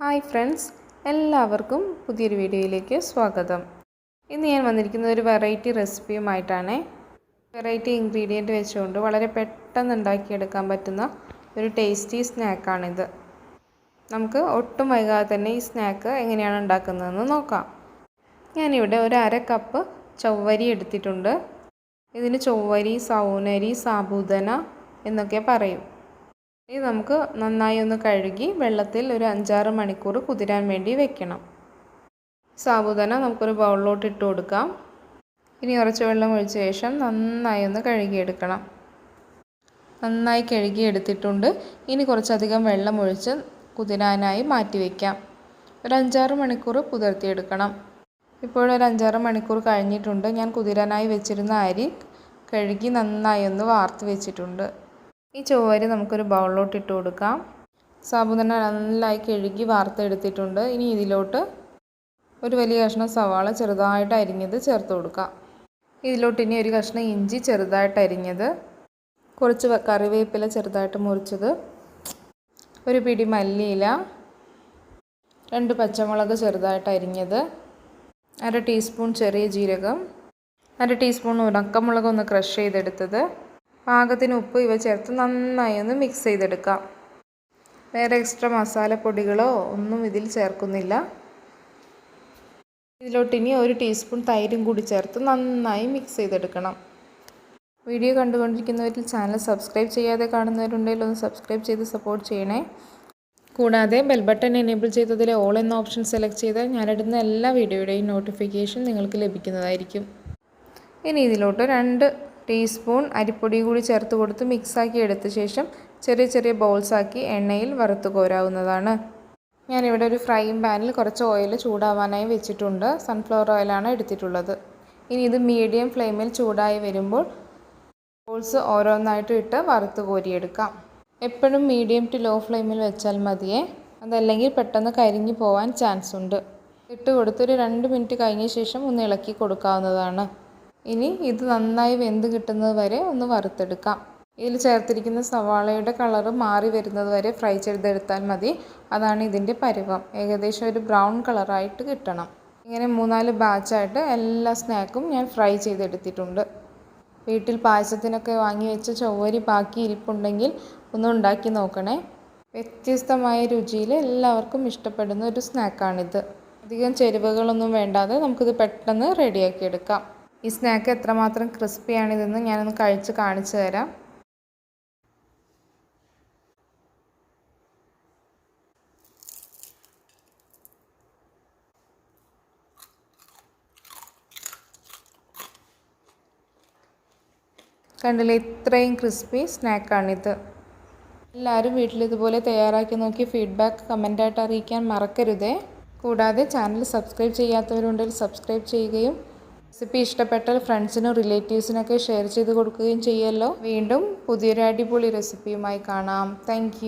Hi friends എല്ലാവർക്കും പുതിയൊരു വീഡിയോയിലേക്ക് സ്വാഗതം. ഇന്ന് ഞാൻ വന്നിരിക്കുന്നത് ഒരു വെറൈറ്റി റെസിപ്പിയുമായിട്ടാണ് വെറൈറ്റി ഇൻഗ്രീഡിയന്റ് വെച്ചുകൊണ്ട് വളരെ പെട്ടെന്ന് ഉണ്ടാക്കിയെടുക്കാൻ പറ്റുന്ന ഒരു ടേസ്റ്റി സ്നാക്കാണിത്. നമുക്ക് ഒട്ടും വൈകാതെ തന്നെ ഈ സ്നാക്ക് എങ്ങനെയാണ് ഉണ്ടാക്കുന്നതെന്ന് നോക്കാം. ഞാനിവിടെ ഒരു അര കപ്പ് ചൊവ്വരി എടുത്തിട്ടുണ്ട്. ഇതിന് ചൊവ്വരി സൗനരി സാബൂദന എന്നൊക്കെ പറയും. ഇത് നമുക്ക് നന്നായി ഒന്ന് കഴുകി വെള്ളത്തിൽ ഒരു അഞ്ചാറ് മണിക്കൂർ കുതിരാൻ വേണ്ടി വെക്കണം. സാബുദാന നമുക്കൊരു ബൗളിലോട്ട് ഇട്ട് കൊടുക്കാം. ഇനി ഉറച്ച വെള്ളം ഒഴിച്ച ശേഷം നന്നായി ഒന്ന് കഴുകിയെടുക്കണം. നന്നായി കഴുകിയെടുത്തിട്ടുണ്ട് ഇനി കുറച്ചധികം വെള്ളം ഒഴിച്ച് കുതിരാനായി മാറ്റി വയ്ക്കാം ഒരു അഞ്ചാറ് മണിക്കൂർ കുതിർത്തിയെടുക്കണം. ഇപ്പോഴൊരു അഞ്ചാറ് മണിക്കൂർ കഴിഞ്ഞിട്ടുണ്ട്. ഞാൻ കുതിരാനായി വെച്ചിരുന്ന അരി കഴുകി നന്നായി ഒന്ന് വാർത്ത് വെച്ചിട്ടുണ്ട്. ഈ ചൊവ്വരി നമുക്കൊരു ബൗളിലോട്ട് ഇട്ട് കൊടുക്കാം സാബുദന നന്നായി കഴുകി വാർത്തെടുത്തിട്ടുണ്ട് ഇനി ഇതിലോട്ട് ഒരു വലിയ കഷ്ണം സവാള ചെറുതായിട്ട് അരിഞ്ഞത് ചേർത്ത് കൊടുക്കാം. ഇതിലോട്ട് ഇനി ഒരു കഷ്ണം ഇഞ്ചി ചെറുതായിട്ട് അരിഞ്ഞത് കുറച്ച് കറിവേപ്പില ചെറുതായിട്ട് മുറിച്ചത് ഒരു പിടി മല്ലിയില രണ്ട് പച്ചമുളക് ചെറുതായിട്ട് അരിഞ്ഞത് അര ടീസ്പൂൺ ചെറിയ ജീരകം അര ടീസ്പൂൺ ഉണക്കമുളക് ഒന്ന് ക്രഷ് ചെയ്തെടുത്തത് പാകത്തിന് ഉപ്പ് ഇവ ചേർത്ത് നന്നായി ഒന്ന് മിക്സ് ചെയ്തെടുക്കാം. വേറെ എക്സ്ട്രാ മസാലപ്പൊടികളോ ഒന്നും ഇതിൽ ചേർക്കുന്നില്ല. ഇതിലോട്ട് ഇനി ഒരു ടീസ്പൂൺ തൈരും കൂടി ചേർത്ത് നന്നായി മിക്സ് ചെയ്തെടുക്കണം. വീഡിയോ കണ്ടുകൊണ്ടിരിക്കുന്നവരിൽ ചാനൽ സബ്സ്ക്രൈബ് ചെയ്യാതെ കാണുന്നവരുണ്ടെങ്കിൽ ഒന്ന് സബ്സ്ക്രൈബ് ചെയ്ത് സപ്പോർട്ട് ചെയ്യണേ. കൂടാതെ ബെൽ ബട്ടൺ എനേബിൾ ചെയ്തതിലെ ഓൾ എന്ന ഓപ്ഷൻ സെലക്ട് ചെയ്താൽ ഞാനിടുന്ന എല്ലാ വീഡിയോയുടെയും നോട്ടിഫിക്കേഷൻ നിങ്ങൾക്ക് ലഭിക്കുന്നതായിരിക്കും. ഇനി ഇതിലോട്ട് രണ്ട് ടീസ്പൂൺ അരിപ്പൊടി കൂടി ചേർത്ത് കൊടുത്ത് മിക്സാക്കി എടുത്ത ശേഷം ചെറിയ ചെറിയ ബോൾസാക്കി എണ്ണയിൽ വറുത്ത് കോരാവുന്നതാണ്. ഞാനിവിടെ ഒരു ഫ്രൈയിങ് പാനിൽ കുറച്ച് ഓയിൽ ചൂടാവാനായി വെച്ചിട്ടുണ്ട്. സൺഫ്ലവർ ഓയിലാണ് എടുത്തിട്ടുള്ളത്. ഇനി ഇത് മീഡിയം ഫ്ലെയിമിൽ ചൂടായി വരുമ്പോൾ ബോൾസ് ഓരോന്നായിട്ട് ഇട്ട് വറുത്ത് കോരിയെടുക്കാം. എപ്പോഴും മീഡിയം ടു ലോ ഫ്ലെയിമിൽ വെച്ചാൽ മതിയേ. അതല്ലെങ്കിൽ പെട്ടെന്ന് കരിഞ്ഞു പോവാൻ ചാൻസ് ഉണ്ട്. ഇട്ട് കൊടുത്തൊരു രണ്ട് മിനിറ്റ് കഴിഞ്ഞ ശേഷം ഒന്ന് ഇളക്കി കൊടുക്കാവുന്നതാണ്. ഇനി ഇത് നന്നായി വെന്ത് കിട്ടുന്നത് വരെ ഒന്ന് വറുത്തെടുക്കാം. ഇതിൽ ചേർത്തിരിക്കുന്ന സവാളയുടെ കളർ മാറി വരുന്നത് വരെ ഫ്രൈ ചെയ്തെടുത്താൽ മതി. അതാണ് ഇതിന്റെ പരുവം. ഏകദേശം ഒരു ബ്രൗൺ കളറായിട്ട് കിട്ടണം. ഇങ്ങനെ മൂന്നാൽ ബാച്ചായിട്ട് എല്ലാ സ്നാക്കും ഞാൻ ഫ്രൈ ചെയ്തെടുത്തിട്ടുണ്ട്. വീട്ടിൽ പായസത്തിനൊക്കെ വാങ്ങി വെച്ച ചൊവ്വരി ബാക്കി ഇരിപ്പുണ്ടെങ്കിൽ ഒന്ന് ഉണ്ടാക്കി നോക്കണേ. വ്യത്യസ്തമായ രുചിയിൽ എല്ലാവർക്കും ഇഷ്ടപ്പെടുന്ന ഒരു സ്നാക്കാണിത് അധികം ചേരുവകളൊന്നും വേണ്ടാതെ നമുക്കിത് പെട്ടെന്ന് റെഡിയാക്കി എടുക്കാം. ഈ സ്നാക്ക് എത്രമാത്രം ക്രിസ്പിയാണിതെന്ന് ഞാനൊന്ന് കഴിച്ച് കാണിച്ചു തരാം. കണ്ടില്ലേ ഇത്രയും ക്രിസ്പി സ്നാക്കാണിത്. എല്ലാവരും വീട്ടിൽ ഇതുപോലെ തയ്യാറാക്കി നോക്കി ഫീഡ്ബാക്ക് കമന്റായിട്ട് അറിയിക്കാൻ മറക്കരുതേ. കൂടാതെ ചാനൽ സബ്സ്ക്രൈബ് ചെയ്യാത്തവരുണ്ടെങ്കിൽ സബ്സ്ക്രൈബ് ചെയ്യുകയും റെസിപ്പി ഇഷ്ടപ്പെട്ടാൽ ഫ്രണ്ട്സിനും റിലേറ്റീവ്സിനൊക്കെ ഷെയർ ചെയ്ത് കൊടുക്കുകയും ചെയ്യുമല്ലോ വീണ്ടും പുതിയൊരു അടിപൊളി റെസിപ്പിയുമായി കാണാം. താങ്ക്